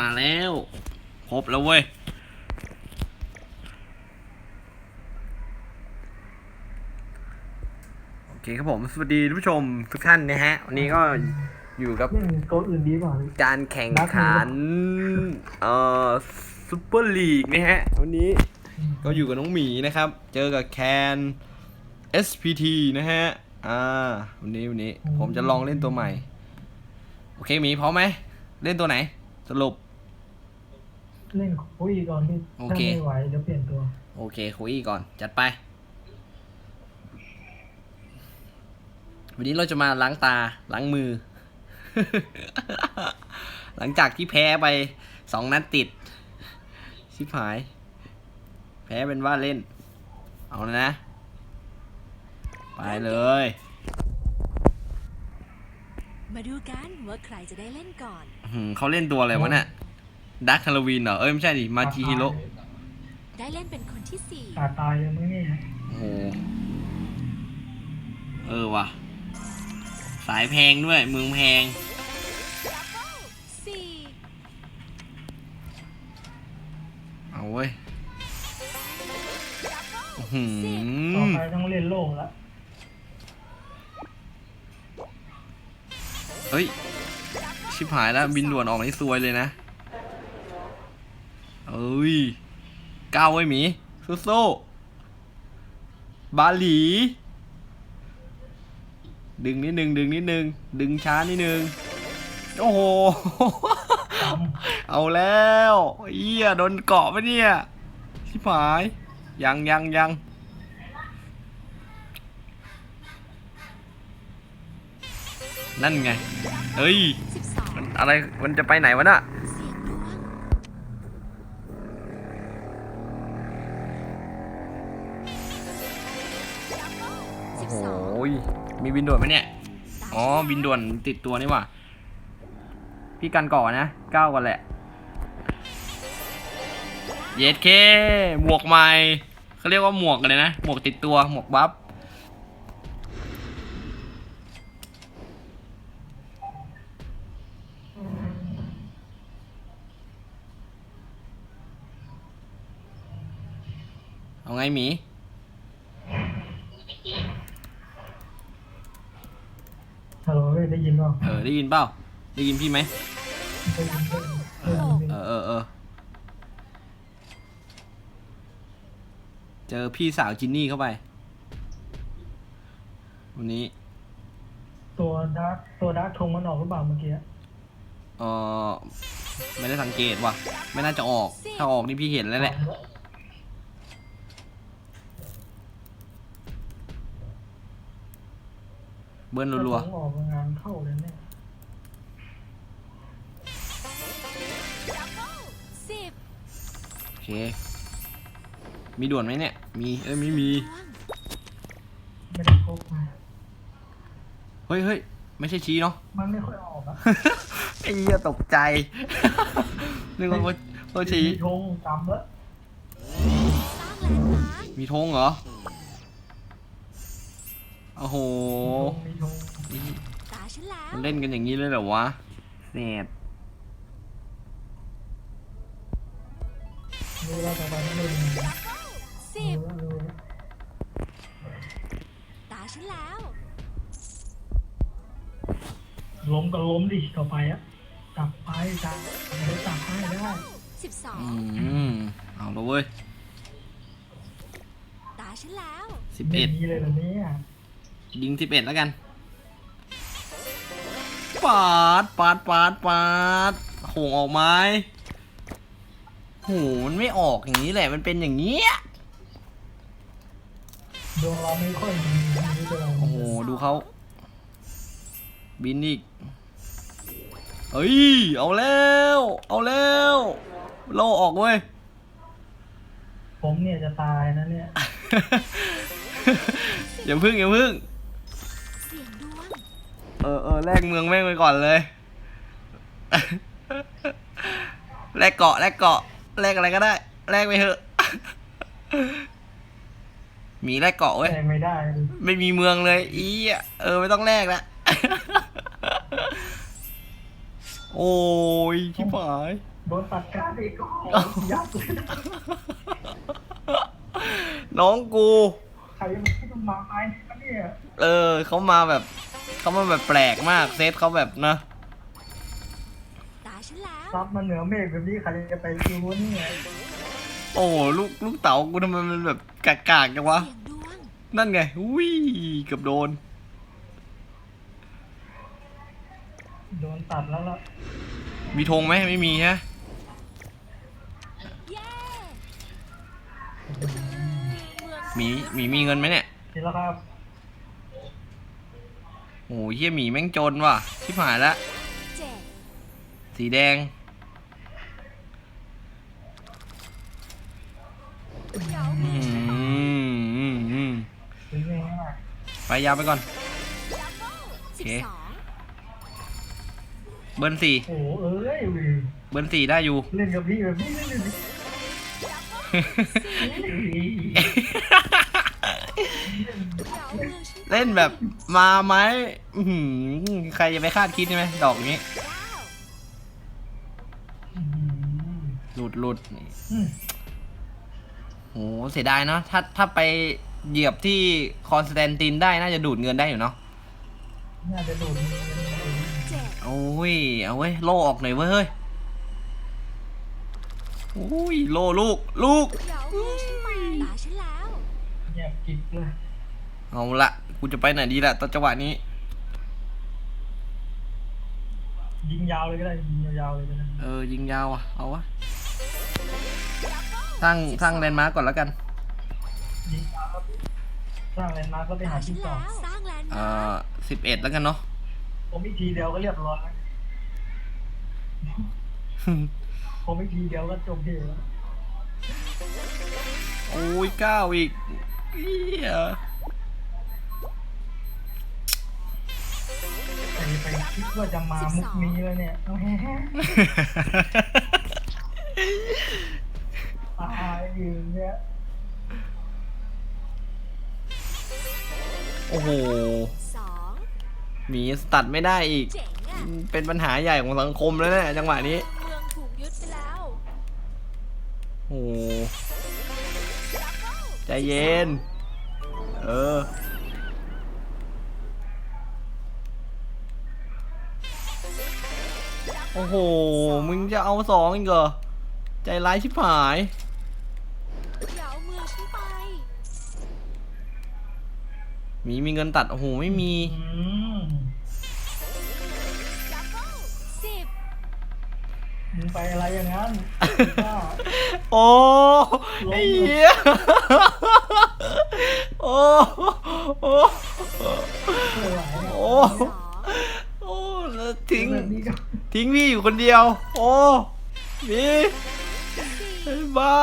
มาแล้ว ครบแล้วเว้ย โอเคครับผม สวัสดีท่านผู้ชมทุกท่านนะฮะ วันนี้ก็อยู่กับ เล่นตัวอื่นดีกว่าพี่ การแข่งขัน เอ่อซูเปอร์ลีกนะฮะ วันนี้ก็อยู่กับน้องหมีนะครับ เจอกับแคน SPT นะฮะ อ่า วันนี้วันนี้ ผมจะลองเล่นตัวใหม่ โอเคหมีพร้อมไหม เล่นตัวไหน สรุป เล่นคุยก่อนพี่โอถ้าเคไม่ไหวเดี๋ยวเปลี่ยนตัว โอเค คุยก่อน จัดไป วันนี้เราจะมาล้างตา ล้างมือ หลังจากที่แพ้ไปสองนัดติด ชิบหาย แพ้เป็นว่าเล่น เอาแล้วนะ ไปเลย มาดูกันว่าใครจะได้เล่นก่อน อื้อหือเขาเล่นตัวอะไรวะเนี่ย ดักฮาโลวีนเหรอ เอ้ยไม่ใช่ดิ มาจิฮิโร่ได้เล่นเป็นคนที่สี่ตาตายยังไม่เนี่ยโอ้โห เออว่ะ สายแพงด้วยเมืองแพง สี่เอาเว้ยอื้อหืต่ออไปต้องเล่นโล่ละเฮ้ย ชิบหายแล้วบินด่วนออกนี่ซวยเลยนะ เอ้ยก้าวไว้หมีสู้ๆบาหลี ดึงนิดนึงดึงนิดนึง ดึงช้านิดนึง โอ้โห เอาแล้วเอี้ยโดนเกาะไปเนี่ยชิบหาย ยังยังยังนั่นไง เฮ้ยมันอะไร มันจะไปไหนวะน่ะ โอ้บโหสองมีบินด่วนไหมเนี่ย อ๋อ บินด่วนติดตัวนี่หว่า พี่กันก่อนนะก้าวกันแหละ เยสเค หมวกใหม่เขาเรียกว่าหมวกอะไรนะ หมวกติดตัว หมวกบัฟเอาไงหมี ฮัลโหลได้ยินเปล่าเออได้ยินเปล่าได้ยินพี่ไหมได้ยินได้ยินได้ยินพี่เออเออเออเจอพี่สาวจินนี่เข้าไป วันนี้ ตัวดาร์กตัวดาร์กทงมันออกหรือเปล่าเมื่อกี้เออไม่ได้สังเกตว่ะ ไม่น่าจะออก ถ้าออกนี่พี่เห็นแล้วแหละ เบิ้ลรัวถ้าทงออกงานเข้าเลยเนี่ยสิบๆโอเค มีด่วนไหมเนี่ย มี เอ้ยไม่มี ไม่ได้พกมาเฮ้ยเฮ้ยไม่ใช่ชี้เนาะ มันไม่ค่อยออกอะไอ้เหี้ยตกใจ นึกว่าว่าชี้มีธงจำแล้วสร้างแลนด์มาร์คมีธงเหรอ โอ้โหมีธงตาฉันแล้วมันเล่นกันอย่างนี้เลยเหรอวะเน็ตรู้แล้วต่อไปต้องเล่นสิบรู้แล้วรู้แล้วตาฉันแล้ว ล้มก็ล้มดิต่อไปอะจับไปจับเดี๋ยวจับให้ได้ สิบสองอืมเอาละเว้ยตาฉันแล้วสิบไม่เอ็ด มีเลยแบบนี้อะยิ งสิบเอ็ดแล้วกันปาดปาดปาดปาดโหงออกไม้โหมันไม่ออกอย่างนี้แหละมันเป็นอย่างนี้ยดวงเราไม่ค่อยดีไม่รู้จะอะไรโอ้โหดูเขาบินอีกเฮ้ยเอาแล้ว เอาแล้วโลออกเว้ยผมเนี่ยจะตายนะเนี่ย อย่าพึ่งอย่าพึ่งเสียงดวง เออเออแลกเมืองแม่งไปก่อนเลย แลกเกาะแลกเกาะแลกอะไรก็ได้ แลกไปเถอะ มีแลกเกาะเว้ยแทงไม่ได้ดิไม่มีเมืองเลยอีอะเออไม่ต้องแลกละ โอ้ยชิบหาย โดนตัดการอีกโอ้โหยับเลยน้องกู ใครมันที่ต้องมาไปนะเนี่ย เออเขามาแบบ เขามาแบบแปลกมากเซตเขาแบบนะตาฉันแล้ว ซับมาเหนือเมฆแบบนี้ใครจะไปรู้วะเนี่ยโอ้ลูกลูกเต๋ากูทำไมมันแบบกากๆจังวะ เสียงดวง นั่นไงอุ้ยเกือบโดน โดนตัดแล้วล่ะมีธงไหมไม่มีฮะเย้เมืองหมีหมีมีเงินไหมเนี่ยเห็นแล้วครับ โอ้ยเฮียหมีแม่งจนว่ะชิบหายละเจ็ดสีแดงเดี๋ยวอืมือมอืมอืมเป็นไงฮะไปยาวไปก่อนดับเบิ้ลสิบโอเคสองเบิร์นสี่ โอ้โหเอ้ยเบิร์นสี่ได้อยู่ เล่นกับพี่แบบนี้เล่นแบบนี้ เดี๋ยวมือฉันเล่นแบบมาไหมอื้อหือใครจะไปคาดคิดใช่ไหมดอกนี้เก้าอืมหลุดหลุดอืมโหเสียดายเนาะถ้าถ้าไปเหยียบที่คอนสแตนตินได้น่าจะดูดเงินได้อยู่เนาะน่าจะโดนมือเจ็ดโอ้ยเอาเว้ยโลออกหน่อยเว้ยเฮ้ยโอ้ยโลลูก ลูกเดี๋ยวมือฉันไปตาฉันแล้ว เงียบกิบเลยเอาละกูจะไปไหนดีละตอนจังหวะนี้ ยิงยาวเลยก็ได้ ยิงยาวๆเลยก็ได้เออ ยิงยาวอะ เอาวะสร้างสร้างแลนด์มาร์กก่อนแล้วกัน ยิงยาวครับสร้างแลนด์มาร์คก็ไปหาตาฉัที่นต่อแล้วสร้างแลนด์เอ่มาร์อคสิบเอ็ดแล้วกันเนาะ ผมอีกทีเดียวก็เรียบร้อยแล้วผมอีกทีเดียวก็จบเพลงแล้วโอ้ยเก้าอีก เหี้ยไปไปคิดว่าจะมามุกนี้แล้วเนี่ยเอาแฮะตายอยู่เนี่ยโอ้โหสองหมีตัดไม่ได้อีก เจ๋งอะเป็นปัญหาใหญ่ของสังคมแล้วเนี่ยจังหวะนี้ เมืองถูกยึดไปแล้ว โอ้โหดับเบิ้ล ใจเย็น เออ โอ้โห มึงจะเอาสองอีกเหรอ ใจร้ายชิบหายเดี๋ยวมือฉันไปหมีมีเงินตัด โอ้โห ไม่มี อืม มึงไปอะไรอย่างนั้นบ้าโอ้ไอ้เหี้ยโอ้โอ้ไม่ไหวเนี่ยโอ้สองโอ้แล้วทิ้ง แบบนี้ก็ทิ้งพี่อยู่คนเดียว โอ้มีไอ้บ้า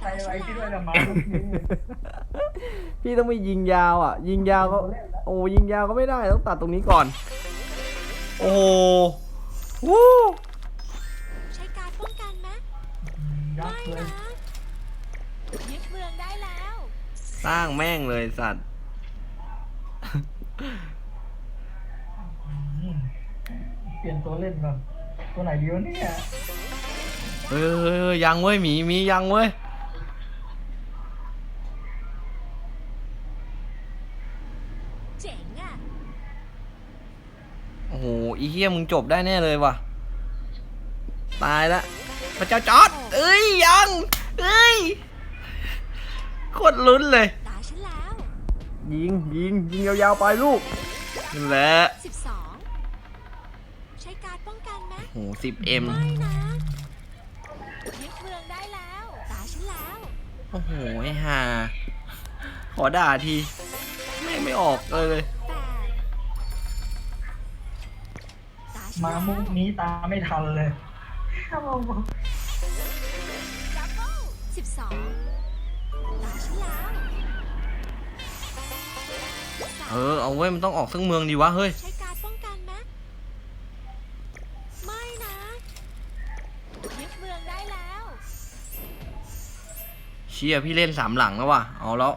ใครไว้คิดว่าจะมามุกนี้เนี่ยพี่ต้องไปยิงยาวอะ ยิงยาวก็ โอ้ยิงยาวก็ไม่ได้ต้องตัดตรงนี้ก่อนโอ้โหวู้ใช้การป้องกันไหมยับไม่เลยนะยึดเมืองได้แล้ว สร้างแม่งเลยสัตว์ อืมเปลี่ยนตัวเล่นแบบตัวไหนดีวะเนี่ย เฮ้ยเฮ้ยเฮ้ยยังเว้ยหมีมียังเว้ย เจ๋งอะ โอ้โหอีเหี้ยมึงจบได้แน่เลยว่ะ ตายละพระเจ้าจอร์ดเอ้ยยังเอ้ยโคตรลุ้นเลย ตาฉันแล้วยิงยิงยิงยาวๆไปลูกนั่นแหละสิบสองใช้การป้องกันไหมโหสิบเอ็มไม่นะยึดเมืองได้แล้ว ตาฉันแล้วโอ้โหไอ้ห่าขอด่าทีไม่งไม่ออกเลยเลย มาแล้วมุกนี้ตามไม่ทันเลยครับผมดับเบิ้ลสิบสองตาฉันแล้วสามเออ เอาเว้ยมันต้องออกซึ่งเมืองดีวะ เฮ้ย ใช้การป้องกันไหมไม่นะยึดเมืองได้แล้วเชียพี่เล่นสามหลังแล้วว่ะ เอาแล้ว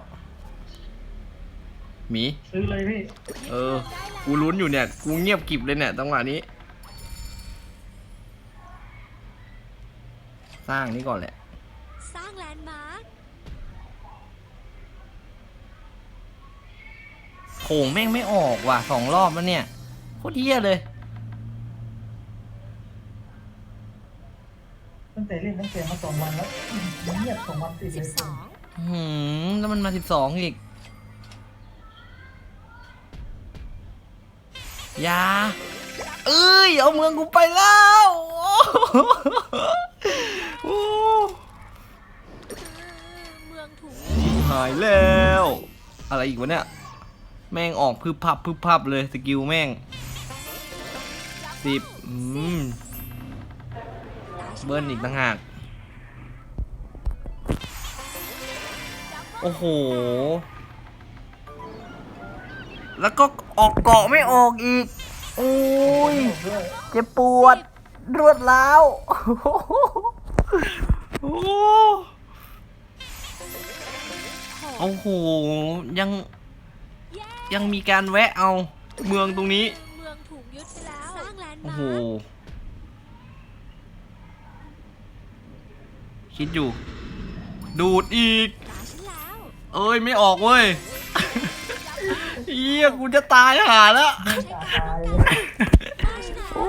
หมี ซื้อเลยพี่ยึดเอเมือองได้แล้ว กูลุ้นอยู่เนี่ย กูเงียบกริบเลยเนี่ยจังหวะนี้ สร้างนี่ก่อนแหละ สร้างแลนด์มาร์คโขงแม่งไม่ออกว่ะสองรอบแล้วเนี่ยโคตรเหี้ยเลย ตั้งแต่เล่นตั้งแต่มาสองวันแล้วเงียบสองวันติดสิเลบยสองหืมแล้วมันมาสิบสองอีก อยา เอ้ย เอาเมืองกูไปแล้วโอ้ เมืองถูก หายแล้ว อะไรอีกวะเนี่ย แม่งออกพึบพับพึบพับเลยสกิลแม่งสิบอืมเบิ้ลอีกต่างหาก โอ้โห แล้วก็ออกเกาะไม่ออกอีก โอ้ยด้วยเจ็บปวด รวดร้าว โอ้ โหโอ้โห ยังแย่ยังมีการแวะเอาเมืองตรงนี้ เมืองถูกยึดไปแล้ว สร้างแลนด์โอ้มาโห ร์คคิดอยู่ ดูดอีกตาฉันแล้ว เอ้ย ไม่ออกเว้ยเฮียกูจะตายหาแล้วไม่ตาตายเลยตาฉันแล้วโอ้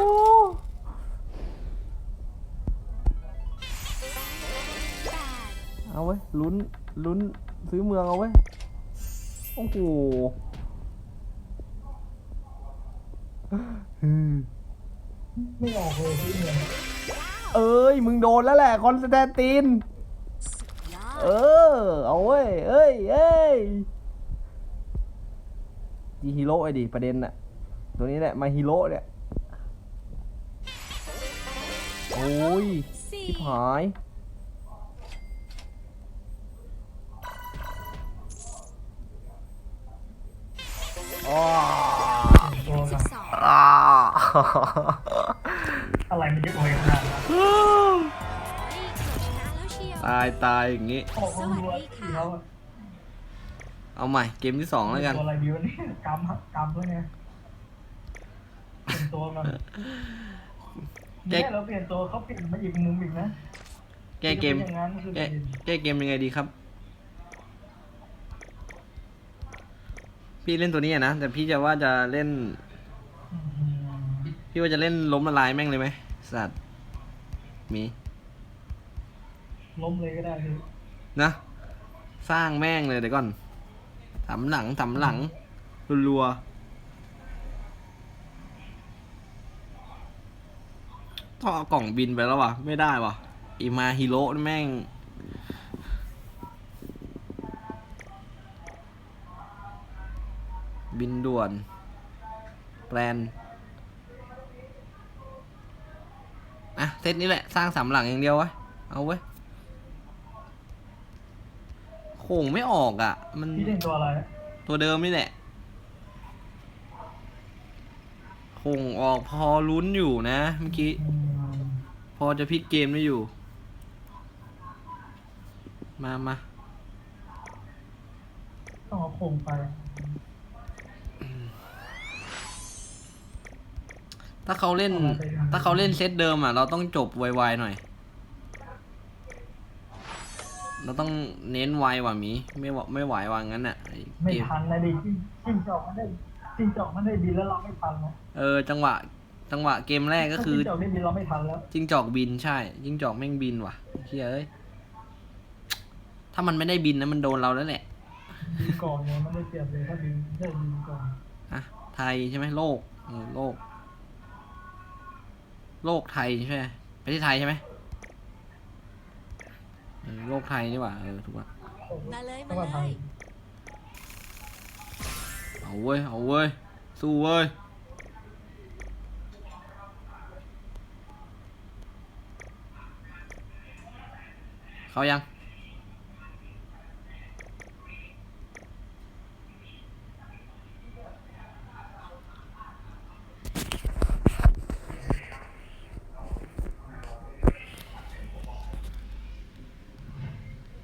แปดเอาเว้ยลุ้นลุ้น ซื้อเมืองเอาเว้โอ้โหไม่ออกเลยที่เงินเอ้ย มึงโดนแล้วแหละคอนสแตนติน เออ เอาเว้ย เอ้ยเอ้ยจีฮีโร่ไอ้ดิประเด็นน่ะ ตัวนี้แหละ มาฮีโร่เนี่ย โอ้ยสี่ชิบหาย อ้าตัวสิกับสองอ้าอะไรมันเยอะกว่าขนาดนั้นเฮ้ยเกือบชนะแล้วเชียวตายตายอย่างงี้ออกมาดูว่าที่เขาอะเอาใหม่เกมที่สองแล้วกัน ตัวอะไรดีวะเนี่ยกำกำด้วยไงเป็นตัวกันแก เนี่ยเราเปลี่ยนตัวเขาเปลี่ยนมาอีกมุมอีกนะแก้เกม อย่างนั้นคือแก้แก้เกมยังไงดีครับ พี่เล่นตัวนี้อะนะ แต่พี่จะว่าจะเล่นอืมพี่ว่าจะเล่นล้มละลายแม่งเลยไหมสัตว์หมีล้มเลยก็ได้คือนะ สร้างแม่งเลยเดี๋ยวก่อนทำหลังทำหลังรัวๆต้องเอากล่องบินไปแล้ววะไม่ได้วะอีมาฮิโร่นี่แม่ง บินด่วน แปลนอะเซตนี้แหละ สร้างสามหลังอย่างเดียววะ เอาเว้ยโค้งไม่ออกอะ มันพี่เล่นตัวอะไรอะตัวเดิมนี่แหละโค้งออกพอลุ้นอยู่นะเมื่อกี้อืมพอจะพลิกเกมได้อยู่ มามาต้องเอาโครงไป ถ้าเขาเล่น ถ้าเขาเล่นเซตเดิมอะ เราต้องจบไวๆหน่อย เราต้องเน้นไวว่ะหมี ไม่ว่าไม่ไหวว่างั้นอะไอ้ไม่เกมทันนะดิจิ้งจิ้งจอกมันได้จิ้งจอกมันได้บินแล้วเราไม่ทันนะเออ จังหวะ จังหวะเกมแรกก็คือถ้าจิ้งจอกได้บินเราไม่ทันแล้วจิ้งจอกบินใช่จิ้งจอกแม่งบินว่ะเฮ้ยเอ้ยถ้ามันไม่ได้บินนะมันโดนเราแล้วแหละบินก่อนเนี่ยมันได้เปรียบเลยถ้าบินได้บินก่อนอะไทยใช่ไหมโลกเออโลก โลกไทยใช่ไหมประเทศไทยใช่ไหมเออโลกไทยนี่หว่าเออถูกป่ะมาเลยเพราะมาว่าไทเลยยเอาเว้ยเอาเว้ยสู้เว้ยเขายัง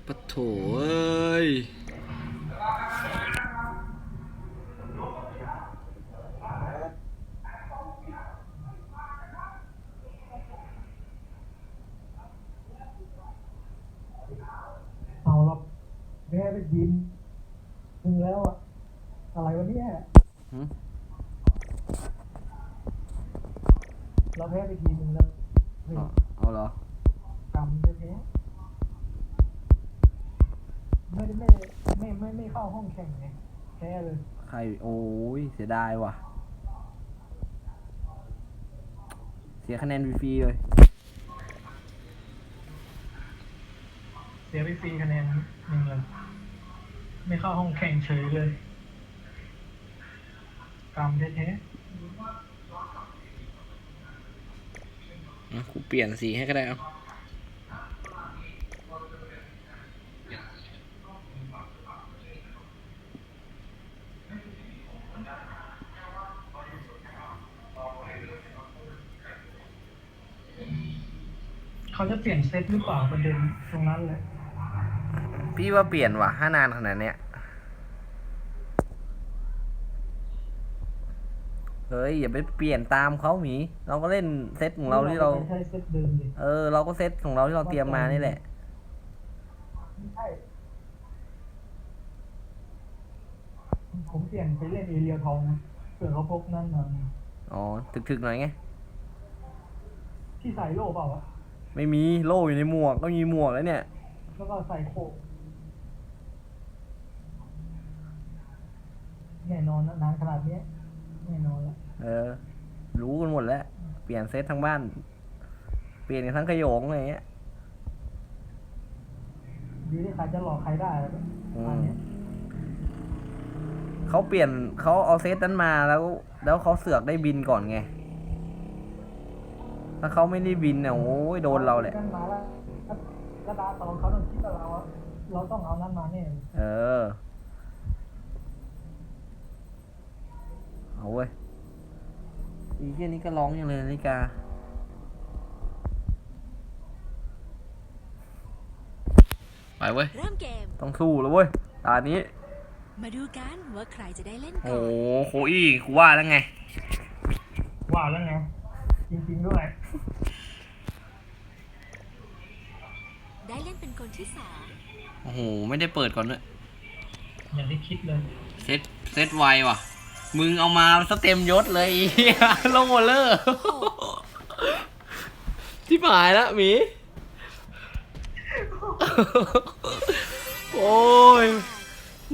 ปะ โถเอ้ย ไปทีมหนึ่งแล้วอะอะไรวะเนี่ย หืม เราแพ้ไปทีมหนึ่งแล้วเฮ้ย เอาเอาเหรอ กรรมแท้ๆไม่ได้ไม่ไม่ไม่ไม่เข้าห้อง แข่งไงแพ้เลยใครโอ้ยเสียดายว่ะ เสียคะแนนฟรีๆเลย เสียไปฟรีคะแนนหนึ่งเลยไม่เข้าห้องแข่งเฉยเลยกรรมแท้อะกูเปลี่ยนสีให้ก็ได้เอา ๆ เขาจะเปลี่ยนเซตหรือเปล่าประเด็นตรงนั้นเลยพี่ว่าเปลี่ยนว่ะห้านานขนาดเนี้ย เฮ้ย อย่าไปเปลี่ยนตามเขาหมี เราก็เล่นเซตของเราที่เราไม่ใช่เซตเดิมดิเออ เราก็เซตของเราที่เราเตรียมมานี่แหละไม่ใช่ผมเปลี่ยนไปเล่นเอเรียทองนะเผื่อเขาพกนั่นมาอ๋อ ถึกๆหน่อยไง ที่ใส่โล่เปล่าวะ ไม่มีโล่อยู่ในหมวกก็มีหมวกแล้วเนี่ย แล้วก็ใส่โคกแน่นอนนะนานขนาดเนี้ยแน่นอนละเออ รู้กันหมดแล้ว เปลี่ยนเซตทั้งบ้าน เปลี่ยนกันทั้งขโยงอะไรเงี้ยดีที่ใครจะหลอกใครได้แล้วอืมอันเนี้ยเขาเปลี่ยนเขาเอาเซตนั้นมาแล้ว แล้วเขาเสือกได้บินก่อนไง ถ้าเขาไม่ได้บินเนี่ยโอ้ยโดนเราแหละ กันมาแล้วกระดาษตอนเขาต้องคิดกับเราว่าเราต้องเอานั้นมาแน่เออ เอาเว้ย อีเหี้ยนี้ก็ร้องอย่างเลยนาฬิกา ไปเว้ย เริ่มเกม ต้องสู้แล้วเว้ยตอนนี้ มาดูกันว่าใครจะได้เล่นก่โอ้อน โหโคอี้กูว่าแล้วไง ว่าแล้วไงจริงๆด้วย ได้เล่นเป็น คนที่สองโอ้โห ไม่ได้เปิดก่อนด้วยอย่างที่คิดเลยเซตเซตไวว่ะ มึงเอามาสเต็มยศเลยอีเหี้ยลงหมดเลยที่หายแล้วหมี โอ้ย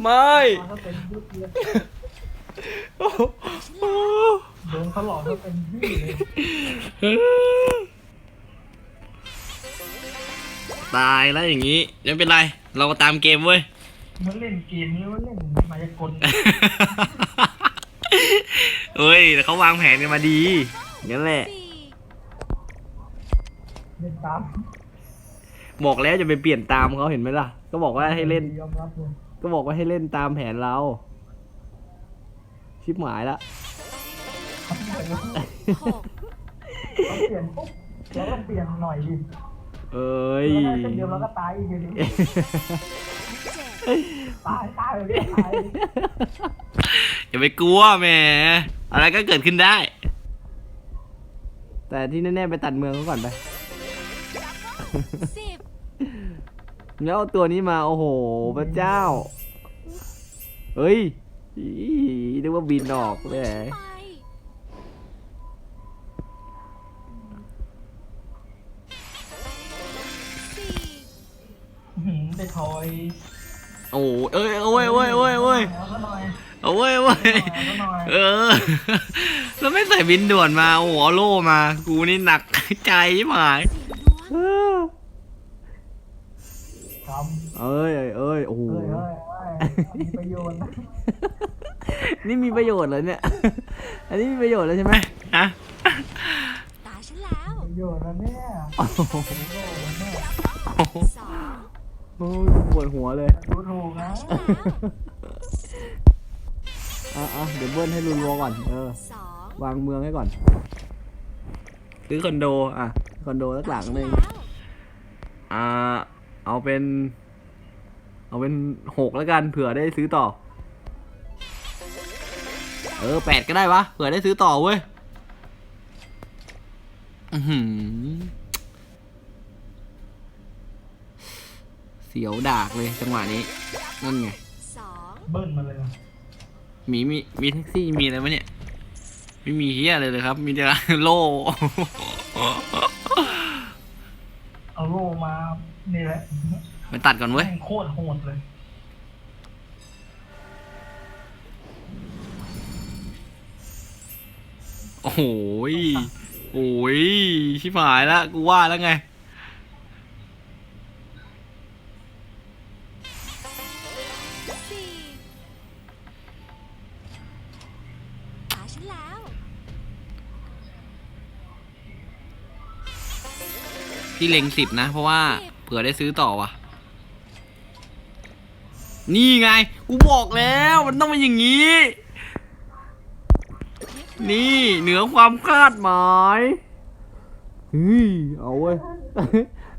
ไม่ มาเขาเป็นยุคเลยโอ้โหโดนเขาหลอกเขาเป็นยี่เลย ตายแล้วอย่างนี้ไม่เป็นไร เราก็ตามเกมเว้ย มันเล่นเกมนี้มันเล่นมายากลเอ้ยแต่เขาวางแผนกันมาดีงั้นแหละสี่เล่นตามบอกแล้วจะไปเปลี่ยนตามเขาเห็นไหมล่ะ ก็บอกว่าให้เล่น ยอมรับเลยก็บอกว่าให้เล่นตามแผนเรา ชิบหมายละหกเขาเปลี่ยนปุ๊บเราต้องเปลี่ยนหน่อยดิ เอ้ย เราได้เส้นเดียวเราก็ตายอีกทีเจ็ดตายตายเลยตายอย่าไปกลัวแหมอะไรก็เกิดขึ้นได้ แต่ที่แน่ๆไปตัดเมืองเขาก่อนไป สิบแล้วเอาตัวนี้มาโอ้โหพระเจ้า เฮ้ยอีนึกว่าบินออกเลย ไป หืมได้ทอยโอ้โหเอ้ยโอ้ยโอ้ยโอ้ยโอ้ยเอาซะหน่อยโอ้ยโอ้ยเอาซะหน่อยเออ แล้วไม่ใส่บินด่วนมา โอ้โหเอาโล่มา กูนี่หนักใจหมายเสียงดวงกำเอ้ยเอ้ยโอ้โห เอ้ยเอ้ยเอ้ยมีประโยชน์นะนี่มีประโยชน์เหรอเนี่ย อันนี้มีประโยชน์แล้วใช่ไหมฮะตาฉันแล้ว ประโยชน์นะเนี่ยโอ้โหโอ้โหเนี่ยสอง โอ้ยปวดหัวเลยดูถูกนะอะอะเดี๋ยวเบิ้ลให้รุนรัวก่อน เออ สองวางเมืองให้ก่อน ซื้อคอนโด อะ คอนโดสักหลังหนึ่งตาฉัแล้วอ่า เอาเป็น เอาเป็นหกแล้วกัน เผื่อได้ซื้อต่อ เออแปดก็ได้วะ เผื่อได้ซื้อต่อเว้ย อือหือ เสียวดากเลยจังหวะนี้สนั่นไงสองเบิ้ลมาเลยนะหมีมีมีแท็กซี่มีอะไรวะเนี่ย ไม่มีเฮียอะไรเลยครับ มีแต่โล่ เอาโล่มานี่แหละไปตัดก่อนเว้ย แม่งโคตรโหดเลย โอ้โหยโอ้ยชิบหายแล้วกูว่าแล้วไง พี่เล็งสิบนะ เพราะว่าเผื่อได้ซื้อต่อว่ะ นี่ไง กูบอกแล้วมันต้องเป็นอย่างนี้ นี่เหนือความคาดหมายเฮ้ยเอาเว้ย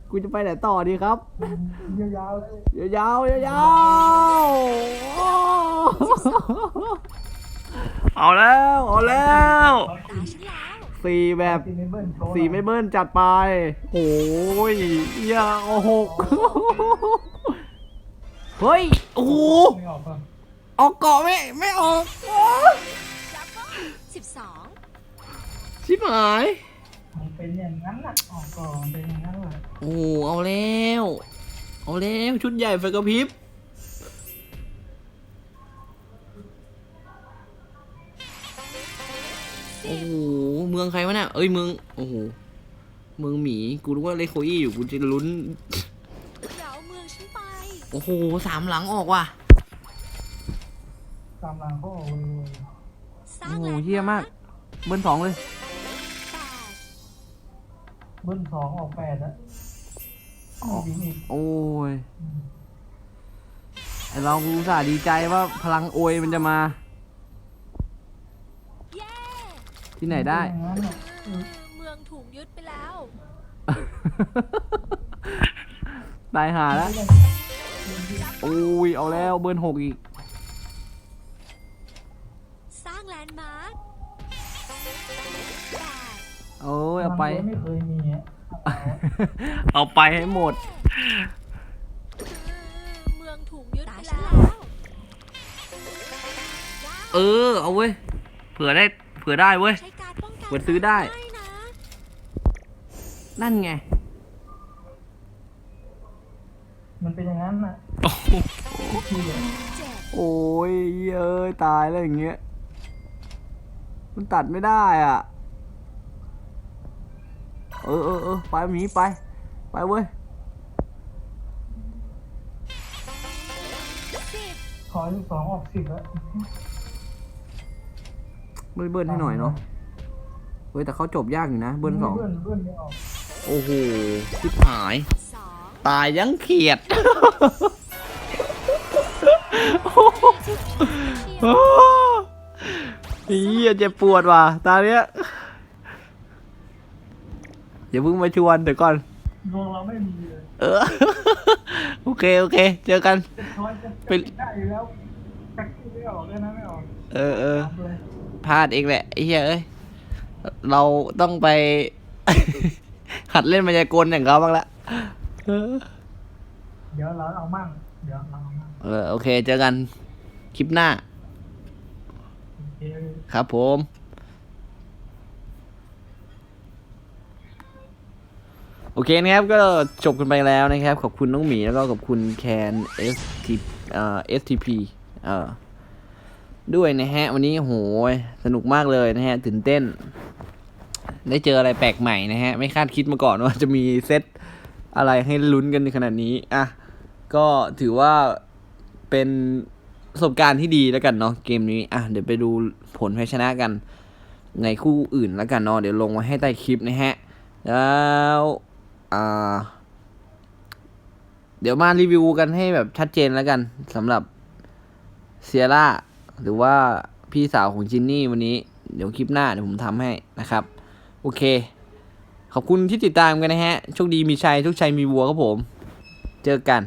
กูจะไปไหนต่อดีครับ ยาวยาวยาวเอาแล้ว เอาแล้ว สี่แบบสี่ไม่เบิ้ลโชว์สี่ไม่เบิ้ลจัดไป โอ้ยอย่าเอาหกเฮ้ย โอ้โหไม่ออกป่ะออกเกาะไม่ไม่ออกดับเบิ้ลสิบสองชิบหายมันเป็นอย่างนั้นน่ะออกก่อนเป็นอย่างนั้นแหละโอ้โหเอาแล้ว เอาแล้ว ชุดใหญ่ไฟกระพริบ โอ้โหเมืองใครวะเนี่ยเอ้ยเมืองโอ้โหเมืองหมีกูรู้ว่าเลโคอี้อยู่กูจะลุ้นเราเอาเมืองฉันไปโอ้โหสามหลังออกว่ะตามหลังเขาออกเลยสร้าโอ้งโหแลนด์เฮี้ยมาก เบิ้ลสองเลยแปดเบิ้ลสองออกแปดแล้วยิงอีกโอ้ยไอเราอุตส่าห์ดีใจว่าพลังโอยมันจะมา เย้ ที่ไหนได้อย่างนั้นน่ะอืมเมืองถูกยึดไปแล้ว ตายหาแล้วโอ้ยเอาแล้วเบิร์นหกอีก สร้างแลนด์มาร์คแปดโอ้ยเอาไปมันไม่เคยมีอะเอาไปให้หมดอืมเมืองถูกยึดไปแล้ว เออ เอาเว้ย เผื่อได้ เผื่อได้เว้ย ใช้การป้องกันเปิดซื้อได้ นะนั่นไง มันเป็นอย่างนั้นน่ะโอ้โหที่เหลือเจ็ดโอ้ยเอ้ยตายแล้วอย่างเงี้ย มันตัดไม่ได้อะ เออเออเออไปหมีไป ไปเว้ย สิบขอลูกสองออกสิบแล้ว เบิ้ลเบิ้ลให้หน่อยเนาะเฮ้ยแต่เขาจบยากอยู่นะ เบิ้ลสองเบิ้ลเบิ้ลไม่ออกโอ้โหชิบหายสองตายยังเขียดเฮียเจ็บปวดว่ะตาเนี้ยอย่าเพิ่งมาชวนเดี๋ยวก่อนดวงเราไม่มีเลยเออโอเคโอเค เจอกันจะช้อยจะเป็นได้อยู่แล้วแท็กซี่ไม่ออกเลยนะไม่ออกเออเออทำเลย พลาดเองแหละไอ้เหี้ยเอ้ยเราต้องไป หัดเล่นมายากลอย่างเขาบ้างละเออเดี๋ยวเราเอามั่งเดี๋ยวเราเอามั่งเออโอเค เจอกันคลิปหน้าโอเคครับผมโอเคนะครับก็จบกันไปแล้วนะครับ ขอบคุณน้องหมีแล้วก็ขอบคุณแคน ST เอ่อ STP เอ่อ ด้วยนะฮะ วันนี้โหยสนุกมากเลยนะฮะตื่นเต้น ได้เจออะไรแปลกใหม่นะฮะ ไม่คาดคิดมาก่อนว่าจะมีเซตอะไรให้ลุ้นกันในขนาดนี้อะก็ถือว่าเป็นประสบการณ์ที่ดีแล้วกันเนาะเกมนี้อะเดี๋ยวไปดูผลแพ้ชนะกัน ในคู่อื่นแล้วกันเนาะเดี๋ยวลงมาให้ใต้คลิปนะฮะ แล้วอ่าเดี๋ยวมารีวิวกันให้แบบชัดเจนแล้วกันสำหรับเซียร่า หรือว่าพี่สาวของจินนี่วันนี้เดี๋ยวคลิปหน้าเดี๋ยวผมทำให้นะครับ โอเค ขอบคุณที่ติดตามกันนะฮะโชคดีมีชัยทุกชัยมีวัวครับผม เจอกัน